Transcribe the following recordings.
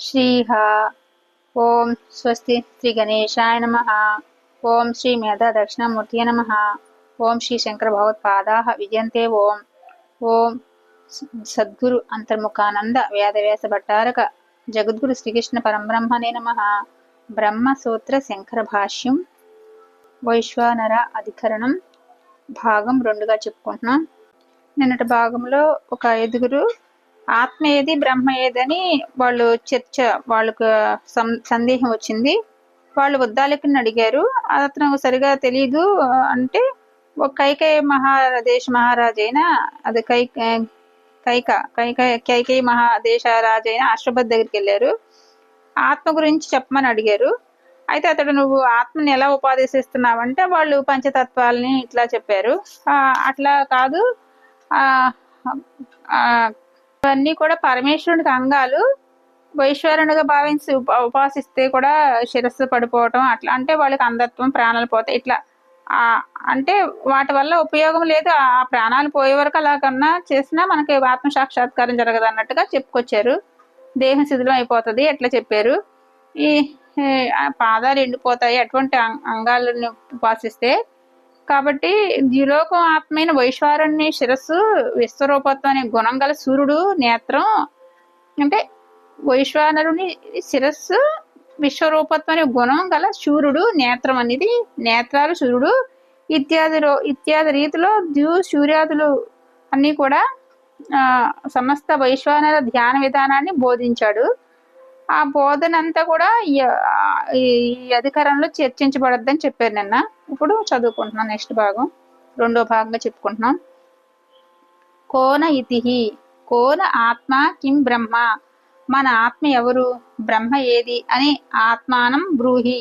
శ్రీహ ఓం స్వస్తి శ్రీ గణేశాయ నమ ఓం శ్రీ మేధా దక్షిణామూర్తి నమ ఓం శ్రీ శంకర భగవత్పాదా విజయంతే ఓం ఓం సద్గురు అంతర్ముఖానంద వేదవ్యాస భట్టారక జగద్గురు శ్రీకృష్ణ పరంబ్రహ్మనే నమ బ్రహ్మసూత్ర శంకర భాష్యం వైశ్వానర అధికరణం భాగం రెండుగా చెప్పుకుంటున్నాం. నిన్నటి భాగంలో ఒక ఐదుగురు ఆత్మ ఏది బ్రహ్మ ఏదని వాళ్ళు చర్చ వాళ్ళకు సందేహం వచ్చింది. వాళ్ళు ఉద్దాలకుని అడిగారు. అతను సరిగా తెలియదు అంటే ఒక కైకేయ మహాదేశ మహారాజైన అది కై కైక కైక కైకేయ మహాదేశ రాజైన అశ్వభద్ దగ్గరికి వెళ్ళారు. ఆత్మ గురించి చెప్పమని అడిగారు. అయితే అతడు నువ్వు ఆత్మని ఎలా ఉపాదేశిస్తున్నావంటే వాళ్ళు పంచతత్వాలని ఇట్లా చెప్పారు. అట్లా కాదు. ఇవన్నీ కూడా పరమేశ్వరునికి అంగాలు వైశ్వరునిగా భావించి ఉప- ఉపాసిస్తే కూడా శిరస్సు పడిపోవటం అట్లా అంటే వాళ్ళకి అంధత్వం ప్రాణాలు పోతాయి. ఇట్లా అంటే వాటి వల్ల ఉపయోగం లేదు. ఆ ప్రాణాలు పోయే వరకు అలాగన్నా చేసినా మనకి ఆత్మ సాక్షాత్కారం జరగదు అన్నట్టుగా చెప్పుకొచ్చారు. దేహం శిథిలం అయిపోతుంది ఎట్లా చెప్పారు. ఈ పాదాలు ఎండిపోతాయి అటువంటి అంగాలను ఉపాసిస్తే కాబట్టి ద్యులోకం ఆత్మైన వైశ్వారుణ్ణి శిరస్సు విశ్వరూపత్వం అనే గుణం గల సూర్యుడు నేత్రం. అంటే వైశ్వానరుని శిరస్సు విశ్వరూపత్వం అనే గుణం గల సూర్యుడు నేత్రం అనేది నేత్రాలు సూర్యుడు. ఇత్యాది రో- ఇత్యాది రీతిలో ద్యు సూర్యాదులు అన్నీ కూడా సమస్త వైశ్వానర ధ్యాన విధానాన్ని బోధించాడు. ఆ బోధన అంతా కూడా ఈ అధికారంలో చర్చించబడద్దని చెప్పారు నిన్న. ఇప్పుడు చదువుకుంటున్నాం నెక్స్ట్ భాగం. రెండో భాగంగా చెప్పుకుంటున్నాం. కోన ఇతిహి కోన ఆత్మ కిం బ్రహ్మ మన ఆత్మ ఎవరు? బ్రహ్మ ఏది? అని ఆత్మానం బ్రూహి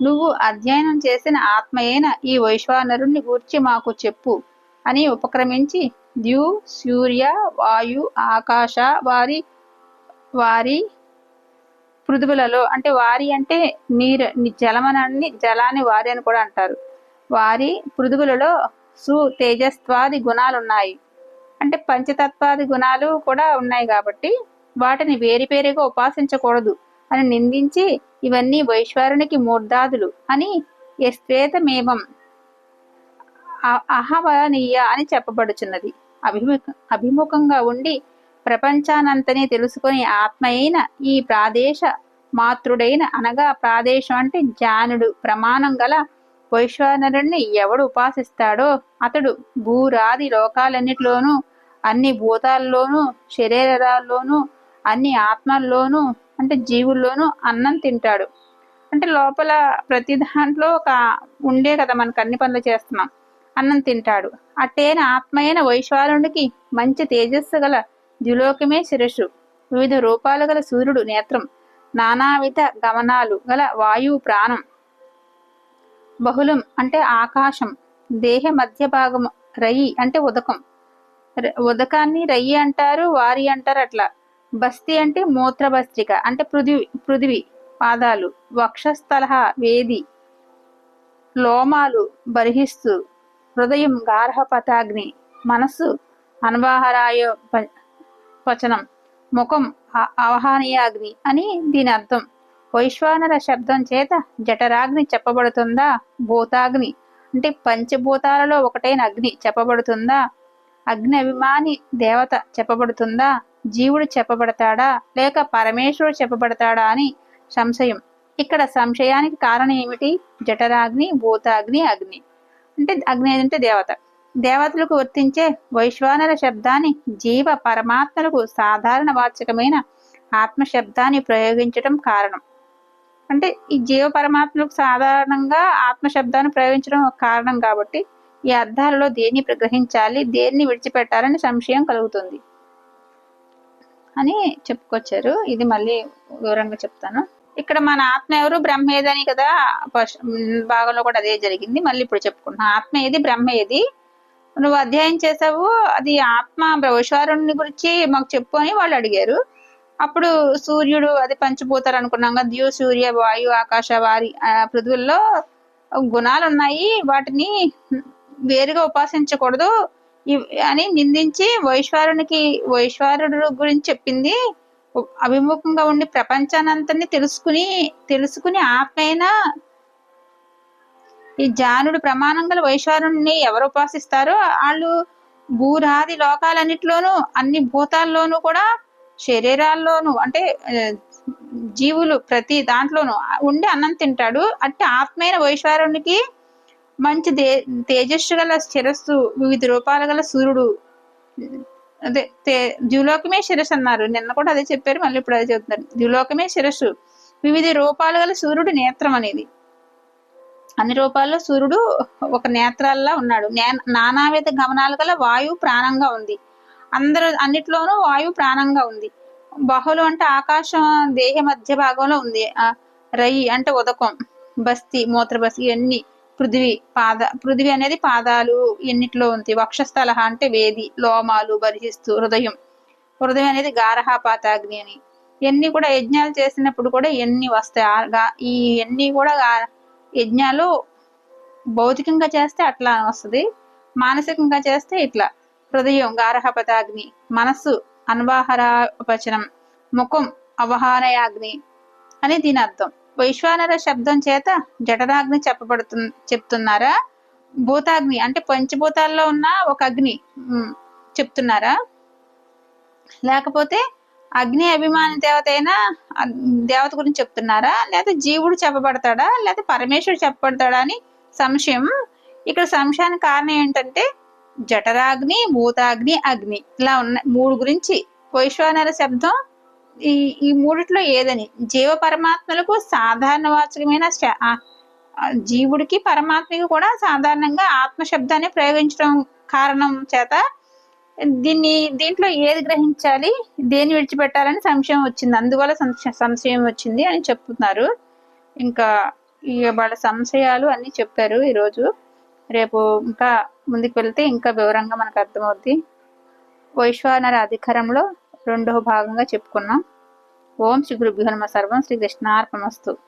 నువ్వు అధ్యయనం చేసిన ఆత్మయైన ఈ వైశ్వానరుణ్ణి గూర్చి మాకు చెప్పు అని ఉపక్రమించి ద్యు సూర్య వాయు ఆకాశ వారి వారి పృథువులలో అంటే వారి అంటే నీరు జలమనాన్ని జలాన్ని వారి అని కూడా అంటారు. వారి పృథువులలో సు తేజస్వాది గుణాలు ఉన్నాయి అంటే పంచతత్వాది గుణాలు కూడా ఉన్నాయి కాబట్టి వాటిని వేరుపేరుగా ఉపాసించకూడదు అని నిందించి ఇవన్నీ వైశ్వరునికి మూర్ధాదులు అని యశ్వేతమేవం అహవనీయ అని చెప్పబడుచున్నది. అభిముఖ అభిముఖంగా ఉండి ప్రపంచానంతని తెలుసుకొని ఆత్మ అయిన ఈ ప్రాదేశ మాతృడైన అనగా ప్రాదేశం అంటే జానుడు ప్రమాణం గల వైశ్వానరుణ్ణి ఎవడు ఉపాసిస్తాడో అతడు భూరాది లోకాలన్నిటిలోనూ అన్ని భూతాల్లోనూ శరీరాల్లోనూ అన్ని ఆత్మల్లోనూ అంటే జీవుల్లోనూ అన్నం తింటాడు. అంటే లోపల ప్రతి దాంట్లో ఒక ఉండే కదా మనకు అన్ని పనులు చేస్తున్నాం అన్నం తింటాడు. అట్టేన ఆత్మైన వైశ్వానుడికి మంచి తేజస్సు గల ద్యులోకమే శిరస్సు. వివిధ రూపాలు గల సూర్యుడు నేత్రం. నానావిధ గమనాలు గల వాయువు ప్రాణం. బహుళం అంటే ఆకాశం. దేహ మధ్య భాగం రయి అంటే ఉదకం. ఉదకాన్ని రయ్యి అంటారు వారి అంటారు అట్లా. బస్తి అంటే మూత్రభస్త్రిక అంటే పృథివి పృథివి పాదాలు. వక్షస్థలహ వేది. లోమాలు బరిహిస్తు. హృదయం గార్హపతాగ్ని మనస్సు అన్వాహరాయ వచనం ముఖం అ- అవహానీయాగ్ని అని దీని అర్థం. వైశ్వానర శబ్దం చేత జఠరాగ్ని చెప్పబడుతుందా? భూతాగ్ని. అంటే పంచభూతాలలో ఒకటైన అగ్ని చెప్పబడుతుందా? అగ్ని అభిమాని దేవత చెప్పబడుతుందా? జీవుడు చెప్పబడతాడా? లేక పరమేశ్వరుడు చెప్పబడతాడా అని సంశయం. ఇక్కడ సంశయానికి కారణం ఏమిటి? జఠరాగ్ని భూతాగ్ని అగ్ని. అంటే అగ్ని అంటే దేవత. దేవతలకు వర్తించే వైశ్వానర శబ్దాన్ని జీవ పరమాత్మలకు సాధారణ వాచకమైన ఆత్మ శబ్దాన్ని ప్రయోగించడం కారణం. అంటే ఈ జీవ పరమాత్మలకు సాధారణంగా ఆత్మ శబ్దాన్ని ప్రయోగించడం ఒక కారణం కాబట్టి ఈ అర్థాలలో దేన్ని గ్రహించాలి దేన్ని విడిచిపెట్టాలని సంశయం కలుగుతుంది. అని చెప్పుకొచ్చారు. ఇది మళ్ళీ వివరంగా చెప్తాను. ఇక్కడ మన ఆత్మ ఎవరు? బ్రహ్మ ఏదని కదా భాగంలో కూడా అదే జరిగింది. మళ్ళీ ఇప్పుడు చెప్పుకుంటున్నాం. ఆత్మ ఏది? బ్రహ్మ ఏది? నువ్వు అధ్యయనం చేసావు అది ఆత్మ వైశ్వరుని గురించి మాకు చెప్పు అని వాళ్ళు అడిగారు. అప్పుడు సూర్యుడు అది పంచిపోతారు అనుకున్నాం కదా ద్యు సూర్య వాయు ఆకాశ వారి ఆ, పృథువుల్లో గుణాలు ఉన్నాయి వాటిని వేరుగా ఉపాసించకూడదు అని నిందించి వైశ్వరునికి వైశ్వరుడు గురించి చెప్పింది. అభిముఖంగా ఉండి ప్రపంచానంతని తెలుసుకుని తెలుసుకుని ఆత్మైనా ఈ జానుడు ప్రమాణం గల వైశ్వరుణ్ణి ఎవరు ఉపాసిస్తారో వాళ్ళు భూరాది లోకాలన్నిటిలోనూ అన్ని భూతాల్లోనూ కూడా శరీరాల్లోనూ అంటే జీవులు ప్రతి దాంట్లోనూ ఉండి అన్నం తింటాడు. అంటే ఆత్మైన వైశ్వరునికి మంచి దే తేజస్సు గల శిరస్సు వివిధ రూపాలు గల సూర్యుడు అదే ద్యులోకమే శిరస్సు అన్నారు. నిన్న కూడా అదే చెప్పారు మళ్ళీ ఇప్పుడు అదే చెప్తున్నారు. ద్యులోకమే శిరస్సు వివిధ రూపాలు గల సూర్యుడు నేత్రం అనేది. అన్ని రూపాల్లో సూర్యుడు ఒక నేత్రాల్లా ఉన్నాడు. నానావిధ గమనాలు గల వాయువు ప్రాణంగా ఉంది. అందరు అన్నిట్లోనూ వాయువు ప్రాణంగా ఉంది. బహుళం అంటే ఆకాశం దేహ మధ్య భాగంలో ఉంది. రై అంటే ఉదకం బస్తి మూత్ర బస్తి ఇవన్నీ పృథివీ పాద పృథివీ అనేది పాదాలు ఎన్నిట్లో ఉంది. వక్షస్థల అంటే వేది లోమాలు బరిహిస్తు హృదయం. హృదయం అనేది గారహ పాతాగ్ని అని. ఇవన్నీ కూడా యజ్ఞాలు చేసినప్పుడు కూడా ఎన్ని వస్తాయి. ఈ ఎన్ని కూడా యజ్ఞాలు భౌతికంగా చేస్తే అట్లా వస్తుంది మానసికంగా చేస్తే ఇట్లా. హృదయం గారహపతాగ్ని మనస్సు అన్వాహరాపచనం ముఖం అవహారయాగ్ని అని దీని అర్థం. వైశ్వానర శబ్దం చేత జఠరాగ్ని చెప్పబడుతు చెప్తున్నారా? భూతాగ్ని అంటే పంచభూతాల్లో ఉన్న ఒక అగ్ని చెప్తున్నారా? లేకపోతే అగ్ని అభిమాన దేవత అయినా దేవత గురించి చెప్తున్నారా? లేదా జీవుడు చెప్పబడతాడా? లేదా పరమేశ్వరుడు చెప్పబడతాడా అని సంశయం. ఇక్కడ సంశయానికి కారణం ఏంటంటే జఠరాగ్ని భూతాగ్ని అగ్ని ఇలా ఉన్న మూడు గురించి. వైశ్వానర శబ్దం ఈ ఈ మూడిట్లో ఏదని? జీవ పరమాత్మలకు సాధారణ వాచకమైన జీవుడికి పరమాత్మకి కూడా సాధారణంగా ఆత్మ శబ్దాన్ని ప్రయోగించడం కారణం చేత దీన్ని దీంట్లో ఏది గ్రహించాలి? దేన్ని విడిచిపెట్టాలని సంశయం వచ్చింది. అందువల్ల సంశయం వచ్చింది అని చెప్తున్నారు. ఇంకా ఇక వాళ్ళ సంశయాలు అన్ని చెప్పారు ఈరోజు. రేపు ఇంకా ముందుకు వెళ్తే ఇంకా వివరంగా మనకు అర్థమవుద్ది. వైశ్వానర అధికారంలో రెండవ భాగంగా చెప్పుకున్నాం. ఓం శ్రీ గురుభ్యో నమ. సర్వం శ్రీ కృష్ణార్పణమస్తు.